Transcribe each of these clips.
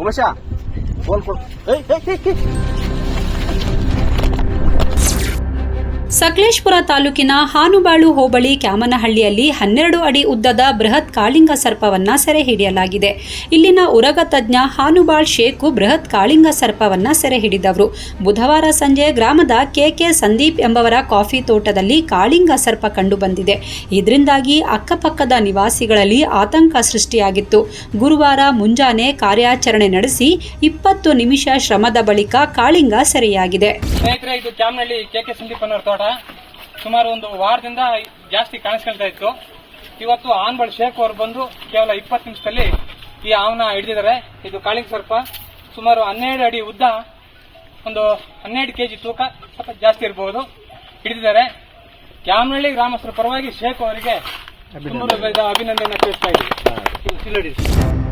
ಉಮೇಶ ಸಕಲೇಶ್ಪುರ ತಾಲೂಕಿನ ಹಾನುಬಾಳು ಹೋಬಳಿ ಕ್ಯಾಮನಹಳ್ಳಿಯಲ್ಲಿ ಹನ್ನೆರಡು ಅಡಿ ಉದ್ದದ ಬೃಹತ್ ಕಾಳಿಂಗ ಸರ್ಪವನ್ನ ಸೆರೆ ಹಿಡಿಯಲಾಗಿದೆ. ಇಲ್ಲಿನ ಉರಗ ತಜ್ಞ ಹಾನುಬಾಳ್ ಶೇಖು ಬೃಹತ್ ಕಾಳಿಂಗ ಸರ್ಪವನ್ನ ಸೆರೆ ಹಿಡಿದವರು. ಬುಧವಾರ ಸಂಜೆ ಗ್ರಾಮದ ಕೆಕೆ ಸಂದೀಪ್ ಎಂಬವರ ಕಾಫಿ ತೋಟದಲ್ಲಿ ಕಾಳಿಂಗ ಸರ್ಪ ಕಂಡುಬಂದಿದೆ. ಇದರಿಂದಾಗಿ ಅಕ್ಕಪಕ್ಕದ ನಿವಾಸಿಗಳಲ್ಲಿ ಆತಂಕ ಸೃಷ್ಟಿಯಾಗಿತ್ತು. ಗುರುವಾರ ಮುಂಜಾನೆ ಕಾರ್ಯಾಚರಣೆ ನಡೆಸಿ ಇಪ್ಪತ್ತು ನಿಮಿಷ ಶ್ರಮದ ಬಳಿಕ ಕಾಳಿಂಗ ಸೆರೆಯಾಗಿದೆ. ಸ್ನೇಹಿತರೆ ತೋಟ ಸುಮಾರು ಒಂದು ವಾರದಿಂದ ಜಾಸ್ತಿ ಕಾಣಿಸ್ಕೊಳ್ತಾ ಇತ್ತು. ಇವತ್ತು ಆನ್ಬಳ್ ಶೇಖ್ ಅವರು ಬಂದು ಕೇವಲ ಇಪ್ಪತ್ತು ನಿಮಿಷದಲ್ಲಿ ಈ ಆವನ ಹಿಡಿದಿದ್ದಾರೆ. ಇದು ಕಾಳಿಂಗ್ ಸರ್ಪ. ಸುಮಾರು ಹನ್ನೆರಡು ಅಡಿ ಉದ್ದ ಒಂದು ಹನ್ನೆರಡು ಕೆಜಿ ತೂಕ ಸ್ವಲ್ಪ ಜಾಸ್ತಿ ಇರಬಹುದು ಹಿಡಿದಿದ್ದಾರೆ. ಯಾವನಹಳ್ಳಿ ಗ್ರಾಮಸ್ಥರ ಪರವಾಗಿ ಶೇಖ್ ಅವರಿಗೆ ಅಭಿನಂದನೆ. ತಿಳಿಸ್ತಾ ಇದ್ದೀವಿ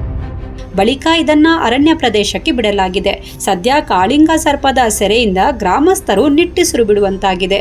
ಬಳಿಕ ಇದನ್ನ ಅರಣ್ಯ ಪ್ರದೇಶಕ್ಕೆ ಬಿಡಲಾಗಿದೆ. ಸದ್ಯ ಕಾಳಿಂಗ ಸರ್ಪದ ಸೆರೆಯಿಂದ ಗ್ರಾಮಸ್ಥರು ನಿಟ್ಟಿಸಿರು ಬಿಡುವಂತಾಗಿದೆ.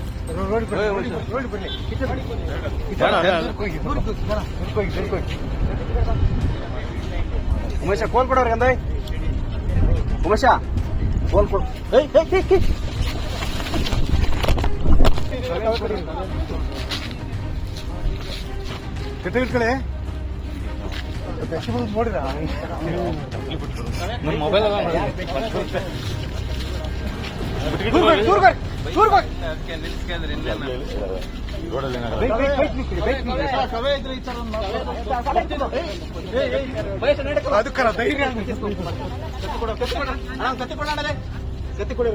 ಉಮೇಶ ಕೋಲ್ ಕೊಡೋರಿ ಅಂದ ಉಮೇಶ ಕೋಲ್ ಕೊಡು. ಕೆಟ್ಟ ಇಟ್ಕೊಳ್ಳಿ. ನಮ್ಮ ಮೊಬೈಲ್ ಅದಕ್ಕಲ್ಲ ಧೈರ್ಯ ಕತ್ತಿ ಕೊಡು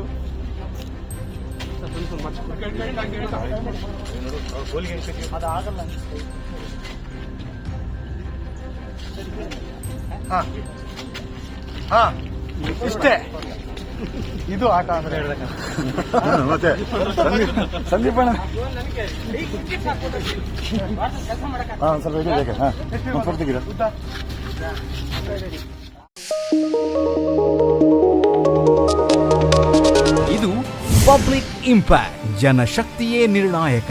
ಹಾ. ಹಾ. ಇಷ್ಟೇ. ಇದು ಆಟ ಅಂದ್ರೆ ಮತ್ತೆ ಸಂದೀಪ್ ಅಣ್ಣ. ಹಾ ಸ್ವಲ್ಪ ಇದು ಬೇಕಾ ಹಾ. ಫೋಟೋ ತೆಗೀರಾ. ಇದು ಪಬ್ಲಿಕ್ ಇಂಪ್ಯಾಕ್ಟ್ ಜನಶಕ್ತಿಯೇ ನಿರ್ಣಾಯಕ.